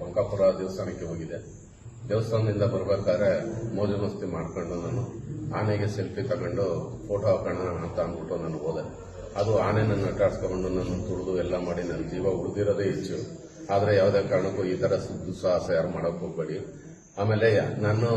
ಬೊಕ್ಕಾಪುರ ದೇವಸ್ಥಾನಕ್ಕೆ ಹೋಗಿದ್ದೆ. ದೇವಸ್ಥಾನದಿಂದ ಬರಬೇಕಾದ್ರೆ ಮೋಜು ಮಸ್ತಿ ಮಾಡಿಕೊಂಡು ನಾನು ಆನೆಗೆ ಸೆಲ್ಫಿ ತಗೊಂಡು ಫೋಟೋ ಹಾಕೋಣ ಅಂತ ಅಂದ್ಬಿಟ್ಟು ನಾನು ಹೋದೆ. ಅದು ಆನೆ ನನ್ನ ಅಟ್ಟಾಡ್ಸ್ಕೊಂಡು ನನ್ನ ತುಳಿದು ಎಲ್ಲ ಮಾಡಿ ನನ್ನ ಜೀವ ಉಳಿದಿರೋದೇ ಹೆಚ್ಚು. ಆದರೆ ಯಾವುದೇ ಕಾರಣಕ್ಕೂ ಈ ಥರ ದುಸ್ಸಾಹಸ ಯಾರು ಮಾಡೋಕೆ ಹೋಗ್ಬೇಡಿ. ಆಮೇಲೆ ನಾನು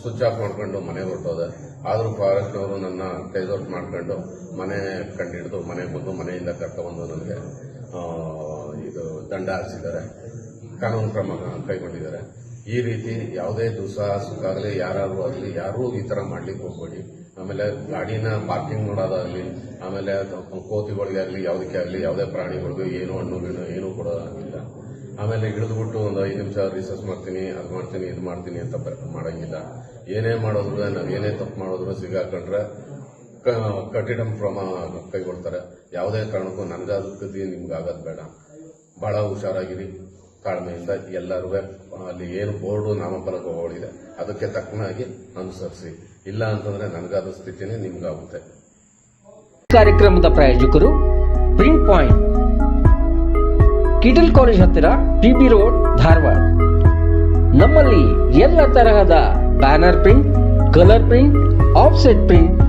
ಸ್ವಿಚ್ ಆಫ್ ಮಾಡ್ಕೊಂಡು ಮನೆಗೆ ಹೊರಟೋದೆ. ಆದರೂ ಫಾರೆಸ್ಟ್ನವರು ನನ್ನ ಟೈಸೌಟ್ ಮಾಡ್ಕೊಂಡು ಮನೆ ಕಂಡಿಡಿದು ಮನೆಗೆ ಬಂದು ಮನೆಯಿಂದ ಕರ್ಕೊಂಡ್ಬಂದು ನನಗೆ. ಇದು ದಂಡ ಹಾರಿಸಿದ್ದಾರೆ ಕಾನೂನು ಕ್ರಮ ಕೈಗೊಂಡಿದ್ದಾರೆ. ಈ ರೀತಿ ಯಾವುದೇ ದುಸ್ಸಾಹಸಕ್ಕಾಗಲಿ, ಯಾರಾದ್ರೂ ಆಗಲಿ, ಯಾರೂ ಈ ಥರ ಮಾಡ್ಲಿಕ್ಕೆ ಹೋಗ್ಬೇಡಿ. ಆಮೇಲೆ ಗಾಡಿನ ಪಾರ್ಕಿಂಗ್ ಮಾಡೋದಾಗಲಿ ಆಮೇಲೆ ಕೋತಿಗಳಿಗೆ ಆಗಲಿ, ಯಾವುದಕ್ಕೆ ಆಗಲಿ, ಯಾವುದೇ ಪ್ರಾಣಿಗಳಿಗೂ ಏನು ಹಣ್ಣು ಗಿಣ್ಣು ಏನೂ ಕೊಡೋದಾಗಿಲ್ಲ. ಆಮೇಲೆ ಹಿಡಿದ್ಬಿಟ್ಟು ಒಂದು ಐದು ನಿಮಿಷ ರಿಸರ್ಚ್ ಮಾಡ್ತೀನಿ, ಅದು ಮಾಡ್ತೀನಿ, ಇದು ಮಾಡ್ತೀನಿ ಅಂತ ಮಾಡೋಂಗಿಲ್ಲ. ಏನೇ ಮಾಡಿದ್ರು, ನಾವು ಏನೇ ತಪ್ಪು ಮಾಡಿದ್ರು ಸಿಗಾಕೊಂಡ್ರೆ ಕಠಿಣ ಕ್ರಮ ಕೈಗೊಳ್ತಾರೆ. ಯಾವುದೇ ಕಾರಣಕ್ಕೂ ನನಗಾಗದಿ ನಿಮ್ಗೆ ಆಗೋದು ಬೇಡ. ಬಹಳ ಹುಷಾರಾಗಿರಿ. ತಾಳ್ಮೆಯಿಂದ ಎಲ್ಲರೂ ಅಲ್ಲಿ ಏನು ಬೋರ್ಡು ನಾಮಫಲಕಗಳಿದೆ, ಅದಕ್ಕೆ ತಕ್ಕನಾಗಿ ಅನುಸರಿಸಿ. ಇಲ್ಲ ಅಂತಂದ್ರೆ ನನಗಾದ ಸ್ಥಿತಿನೇ ನಿಮ್ಗಾಗುತ್ತೆ. ಕಾರ್ಯಕ್ರಮದ ಪ್ರಾಯೋಜಕರು ಪ್ರಿಂಟ್ ಪಾಯಿಂಟ್ ಕಿಟಲ್ ಕಾಲೇಜ್ ಹತ್ತಿರ ಟಿಬಿ ರೋಡ್, ಧಾರವಾಡ. ನಮ್ಮಲ್ಲಿ ಎಲ್ಲ ತರಹದ banner print, colour print, offset print